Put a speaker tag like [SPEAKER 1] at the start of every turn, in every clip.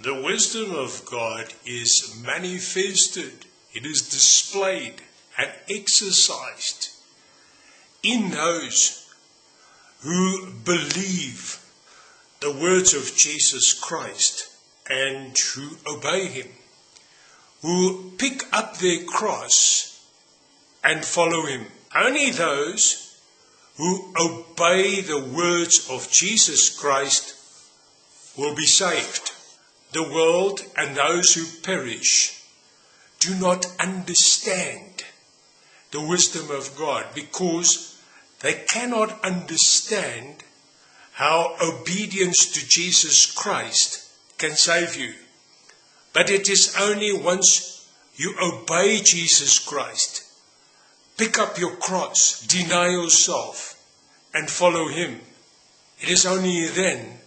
[SPEAKER 1] The wisdom of God is manifested, it is displayed and exercised in those who believe the words of Jesus Christ and who obey Him, who pick up their cross and follow Him. Only those who obey the words of Jesus Christ will be saved. The world and those who perish do not understand the wisdom of God because they cannot understand how obedience to Jesus Christ can save you. But it is only once you obey Jesus Christ, pick up your cross, deny yourself, and follow Him. It is only then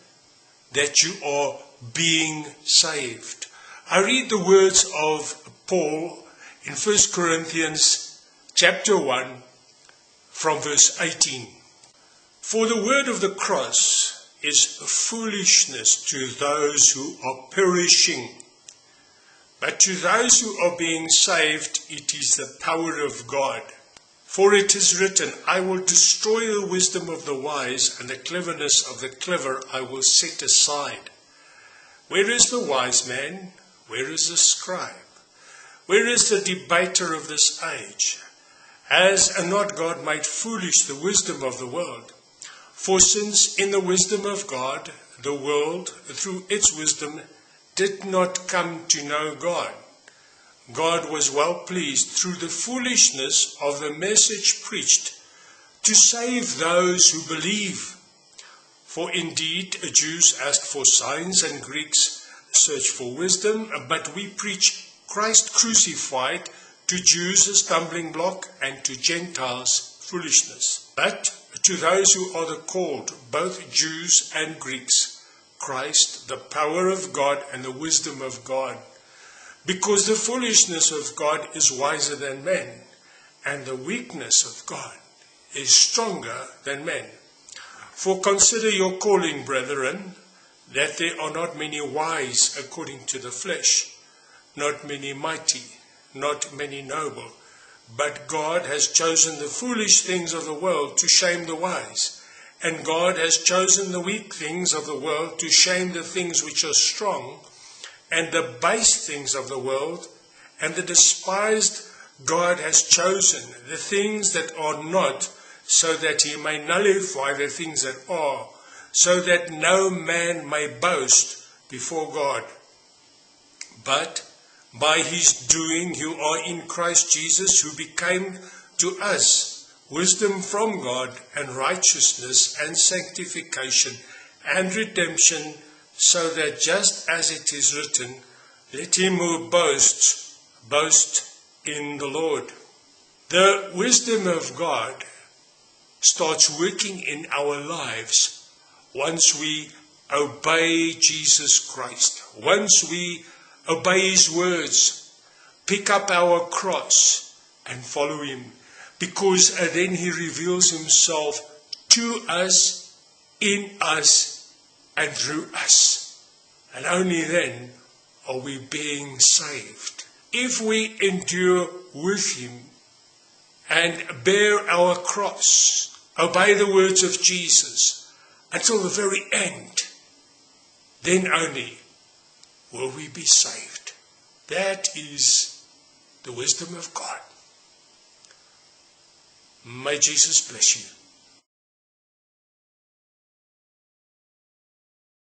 [SPEAKER 1] that you are being saved. I read the words of Paul in 1 Corinthians chapter 1 from verse 18. For the word of the cross is foolishness to those who are perishing. But to those who are being saved, it is the power of God. For it is written, I will destroy the wisdom of the wise, and the cleverness of the clever I will set aside. Where is the wise man? Where is the scribe? Where is the debater of this age? Has not God made foolish the wisdom of the world? For since in the wisdom of God, the world, through its wisdom, did not come to know God, God was well pleased through the foolishness of the message preached to save those who believe. For indeed, Jews ask for signs and Greeks search for wisdom, but we preach Christ crucified to Jews a stumbling block and to Gentiles foolishness. But to those who are the called, both Jews and Greeks, Christ, the power of God and the wisdom of God. Because the foolishness of God is wiser than men, and the weakness of God is stronger than men. For consider your calling, brethren, that there are not many wise according to the flesh, not many mighty, not many noble, but God has chosen the foolish things of the world to shame the wise, and God has chosen the weak things of the world to shame the things which are strong, and the base things of the world, and the despised God has chosen the things that are not so that he may nullify the things that are, so that no man may boast before God. But by his doing, you are in Christ Jesus, who became to us wisdom from God, and righteousness, and sanctification, and redemption, so that just as it is written, let him who boasts boast in the Lord. The wisdom of God starts working in our lives once we obey Jesus Christ, once we obey His words, pick up our cross and follow Him, because then He reveals Himself to us, in us, and through us. And only then are we being saved. If we endure with Him and bear our cross, obey the words of Jesus until the very end, then only will we be saved. That is the wisdom of God. May Jesus bless you.